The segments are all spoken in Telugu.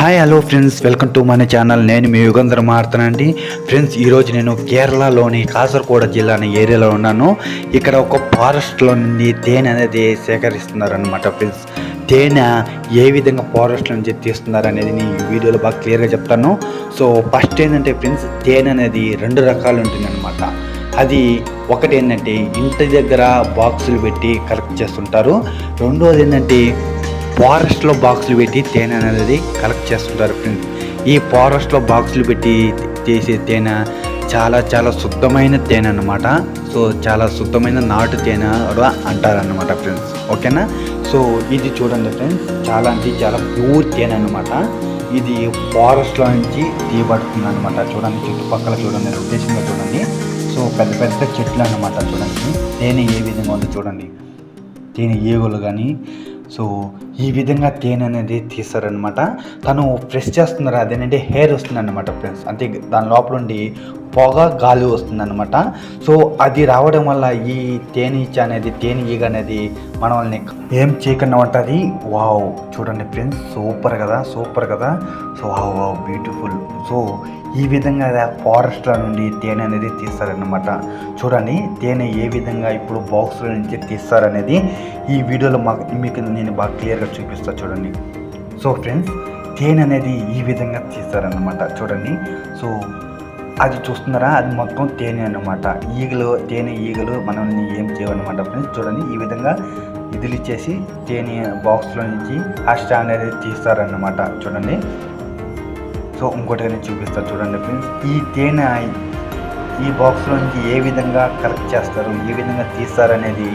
Hi hello friends welcome to మన ఛానల్ నేను మీ యుగంధర్ మారుతానండి ఫ్రెండ్స్ ఈరోజు నేను కేరళలోని కాసర్గోడ జిల్లా అనే ఏరియాలో ఉన్నాను. ఇక్కడ ఒక ఫారెస్ట్లో నుండి తేనె అనేది సేకరిస్తున్నారనమాట ఫ్రెండ్స్ తేనె ఏ విధంగా ఫారెస్ట్ నుంచి తీస్తున్నారు అనేది నేను ఈ వీడియోలో బాగా క్లియర్గా చెప్తాను. సో ఫస్ట్ ఏంటంటే ఫ్రెండ్స్ తేనె అనేది రెండు రకాలు ఉంటుందన్నమాట. అది ఒకటి ఏంటంటే ఇంటి దగ్గర బాక్సులు పెట్టి కలెక్ట్ చేస్తుంటారు. రెండోది ఏంటంటే ఫారెస్ట్లో బాక్సులు పెట్టి తేనె అనేది కలెక్ట్ చేస్తుంటారు ఫ్రెండ్స్. ఈ ఫారెస్ట్లో బాక్సులు పెట్టి చేసే తేనె చాలా చాలా శుద్ధమైన తేనె అన్నమాట. సో చాలా శుద్ధమైన నాటు తేనె కూడా అంటారనమాట ఫ్రెండ్స్. ఓకేనా? సో ఇది చూడండి ఫ్రెండ్స్. చాలా అంటే చాలా ప్యూర్ తేనె అన్నమాట. ఇది ఫారెస్ట్లో నుంచి తీయబడుతుంది అనమాట చూడండి చుట్టుపక్కల చూడండి ఉద్దేశంగా చూడండి. సో పెద్ద పెద్ద చెట్లు అన్నమాట చూడండి. తేనె ఏ విధంగా ఉందో చూడండి. తేనె ఈగలు కానీ సో ఈ విధంగా తేనె అనేది తీస్తారనమాట తను ప్రెస్ చేస్తున్నారు అదేంటంటే హెయిర్ వస్తుంది అనమాట ఫ్రెండ్స్ అంటే దాని లోపల ఉండి పొగ గాలి వస్తుంది అనమాట సో అది రావడం వల్ల ఈ తేనె అనేది తేనె ఈగ అనేది మనల్ని ఏం చేయకుండా ఉంటుంది. వావ్ చూడండి ఫ్రెండ్స్ సూపర్ కదా సూపర్ కదా. So wow wow beautiful so ఈ విధంగా ఫారెస్ట్ల నుండి తేనె అనేది తీస్తారనమాట చూడండి తేనె ఏ విధంగా ఇప్పుడు బాక్స్ల నుంచి తీస్తారనేది ఈ వీడియోలో మాకు మీకు నేను బాగా క్లియర్గా చూపిస్తాను చూడండి. సో ఫ్రెండ్స్ తేనె అనేది ఈ విధంగా తీస్తారనమాట చూడండి. సో అది చూస్తున్నారా? అది మొత్తం తేనె అన్నమాట. ఈగలు తేనె ఈగలు మనల్ని ఏం చేయవన్నమాట ఫ్రెండ్స్ చూడండి ఈ విధంగా ఇదిలిచ్చేసి తేనె బాక్స్లో నుంచి ఆ స్టాండ్ అనేది తీస్తారన్నమాట చూడండి. సో ఇంకోటి నేను చూపిస్తాను చూడండి ఫ్రెండ్స్ ఈ తేనె ఈ బాక్స్లోంచి ఏ విధంగా కలెక్ట్ చేస్తారు ఏ విధంగా తీస్తారు అనేది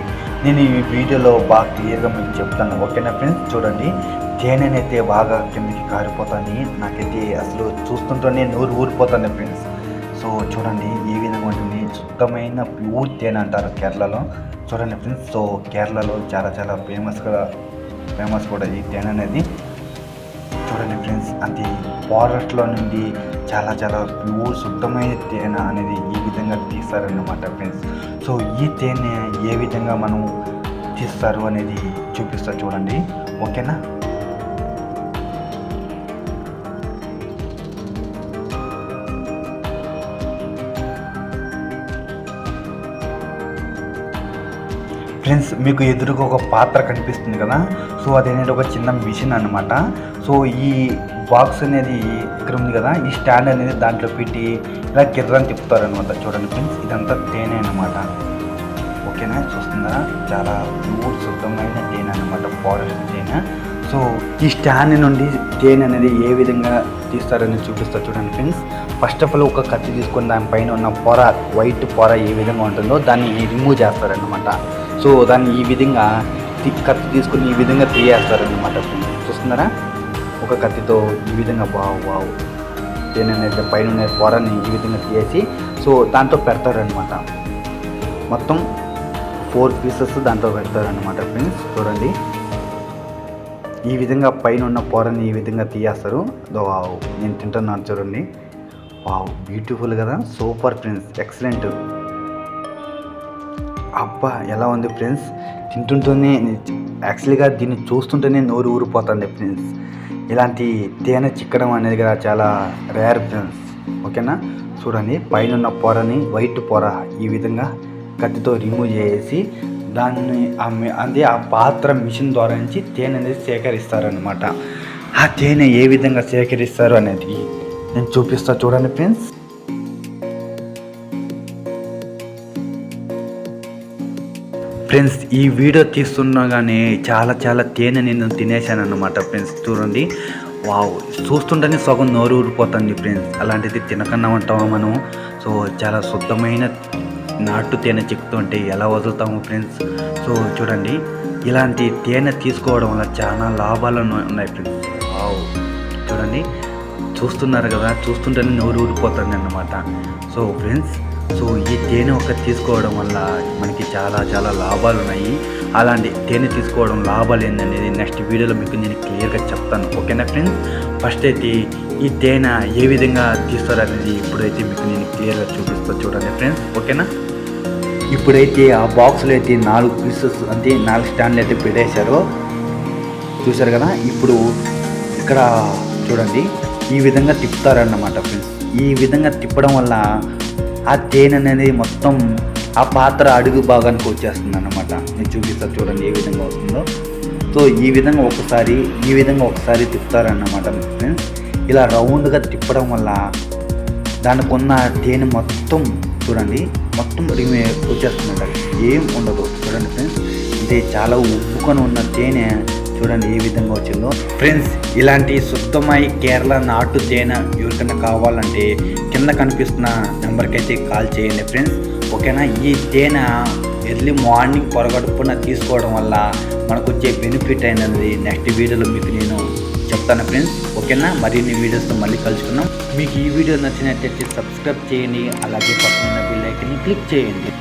నేను ఈ వీడియోలో బాగా క్లియర్గా మీకు చెప్తాను. ఓకేనా ఫ్రెండ్స్ చూడండి. తేనెనైతే బాగా కిందకి కారిపోతుంది నాకైతే అసలు చూస్తుంటేనే నూరు ఊరిపోతుంది ఫ్రెండ్స్ సో చూడండి ఏ విధంగా ఉంటుంది. శుద్ధమైన ప్యూర్ తేనె అంటారు కేరళలో. చూడండి ఫ్రెండ్స్ సో కేరళలో చాలా చాలా ఫేమస్గా ఫేమస్ కూడా ఈ తేనె అనేది. చూడండి ఫ్రెండ్స్ అది ఫారెస్ట్లో నుండి చాలా చాలా ప్యూర్ శుద్ధమైన తేనె అనేది ఈ విధంగా తీస్తారన్నమాట ఫ్రెండ్స్. సో ఈ తేనె ఏ విధంగా మనం తీస్తారు అనేది చూపిస్తా చూడండి. ఓకేనా? ఫ్రెండ్స్ మీకు ఎదురుగా ఒక పాత్ర కనిపిస్తుంది కదా? సో అదేంటంటే ఒక చిన్న మిషన్ అన్నమాట. సో ఈ బాక్స్ అనేది ఇక్కడ ఉంది కదా? ఈ స్టాండ్ అనేది దాంట్లో పెట్టి ఇలా గిర్రని తిప్పుతారనమాట చూడండి ఫ్రెండ్స్. ఇదంతా తేనె అన్నమాట. ఓకేనా? చూస్తుందా? చాలా ప్యూర్ శుద్ధమైన తేనె అనమాట ఫారెస్ట్ తేనె. సో ఈ స్టాండ్ నుండి తేనె అనేది ఏ విధంగా తీస్తారని చూపిస్తా చూడండి ఫ్రెండ్స్. ఫస్ట్ ఆఫ్ ఆల్ ఒక కత్తి తీసుకొని దానిపైన ఉన్న పొర వైట్ పొర ఏ విధంగా ఉంటుందో దాన్ని రిమూవ్ చేస్తారనమాట సో దాన్ని ఈ విధంగా కత్తి తీసుకుని ఈ విధంగా తీయేస్తారనమాట చూస్తున్నారా? ఒక కత్తితో ఈ విధంగా బావు బావు దేనైతే పైన ఉన్న పొరని ఈ విధంగా తీయేసి సో దాంతో పెడతారనమాట మొత్తం ఫోర్ పీసెస్ దాంట్లో పెడతారనమాట ఫ్రెండ్స్. చూడండి. ఈ విధంగా పైన ఉన్న పొరని ఈ విధంగా తీయేస్తారు. వావ్. నేను తింటున్నాను చూడండి. వావ్. బ్యూటిఫుల్ కదా? Super friends. ఎక్సలెంట్. అబ్బా ఎలా ఉంది ఫ్రెండ్స్? తింటుంటేనే యాక్చువల్గా దీన్ని చూస్తుంటేనే నోరు ఊరిపోతుంది ఫ్రెండ్స్. ఇలాంటి తేనె చిక్కడం అనేది కూడా చాలా రేర్ ఫ్రెండ్స్. ఓకేనా? చూడండి పైన ఉన్న పొరని వైట్ పొర ఈ విధంగా కత్తితో రిమూవ్ చేసి దాన్ని ఆ ఆ పాత్ర మిషన్ ద్వారా నుంచి తేనె అనేది సేకరిస్తారనమాట ఆ తేనె ఏ విధంగా సేకరిస్తారు అనేది నేను చూపిస్తా చూడండి ఫ్రెండ్స్. ఫ్రెండ్స్ ఈ వీడియో తీస్తుండగానే చాలా చాలా తేనె నేను తినేసాను అనమాట ఫ్రెండ్స్ చూడండి. వావ్ చూస్తుంటేనే సగం నోరు ఊరిపోతుంది ఫ్రెండ్స్ అలాంటిది తినకన్నా ఉంటామా మనం సో చాలా శుద్ధమైన నాటు తేనె చిక్కుతుంటే ఎలా వదులుతాము ఫ్రెండ్స్? సో చూడండి. ఇలాంటి తేనె తీసుకోవడం వల్ల చాలా లాభాలు ఉన్నాయి ఫ్రెండ్స్. వావ్ చూడండి. చూస్తున్నారు కదా చూస్తుంటేనే నోరు ఊరిపోతుంది అన్నమాట. సో ఫ్రెండ్స్ సో ఈ తేనె ఒక తీసుకోవడం వల్ల మనకి చాలా చాలా లాభాలు ఉన్నాయి అలాంటి తేనె తీసుకోవడం లాభాలు ఏందనేది నెక్స్ట్ వీడియోలో మీకు నేను క్లియర్గా చెప్తాను. ఓకేనా ఫ్రెండ్స్? ఫస్ట్ అయితే ఈ తేనె ఏ విధంగా తీస్తారు అనేది ఇప్పుడైతే మీకు నేను క్లియర్గా చూపిస్తా చూడండి ఫ్రెండ్స్. ఓకేనా? ఇప్పుడైతే ఆ బాక్స్లో అయితే నాలుగు పీసెస్ అంటే నాలుగు స్టాండ్లు అయితే పెట్టేశారో. చూశారు కదా? ఇప్పుడు ఇక్కడ చూడండి. ఈ విధంగా తిప్పుతారన్నమాట ఫ్రెండ్స్. ఈ విధంగా తిప్పడం వల్ల ఆ తేనె అనేది మొత్తం ఆ పాత్ర అడుగు భాగానికి వచ్చేస్తుంది అన్నమాట నేను చూపిస్తా చూడండి ఏ విధంగా వస్తుందో. సో ఈ విధంగా ఒకసారి ఈ విధంగా ఒకసారి తిప్పుతారన్నమాట ఫ్రెండ్స్. ఇలా రౌండ్గా తిప్పడం వల్ల దానికి ఉన్న తేనె మొత్తం చూడండి మొత్తం రిమే వచ్చేస్తుందంట. ఏం ఉండదు. చూడండి ఫ్రెండ్స్ అంటే చాలా ఉప్పుకొని ఉన్న తేనె చూడండి ఏ విధంగా వచ్చిందో. ఫ్రెండ్స్ ఇలాంటి శుద్ధమై కేరళ నాటు తేనె ఎవరికైనా కావాలంటే కింద కనిపిస్తున్న నెంబర్కి అయితే కాల్ చేయండి ఫ్రెండ్స్. ఓకేనా? ఈ తేనె ఎర్లీ మార్నింగ్ పొరగడుపున తీసుకోవడం వల్ల మనకు వచ్చే బెనిఫిట్ అయినది నెక్స్ట్ వీడియోలో మీకు నేను చెప్తాను ఫ్రెండ్స్. ఓకేనా? మరిన్ని వీడియోస్తో మళ్ళీ కలుసుకున్నాం మీకు ఈ వీడియో నచ్చినట్లయితే సబ్స్క్రైబ్ చేయండి. అలాగే పక్కన బిల్ ఐకన్ని క్లిక్ చేయండి.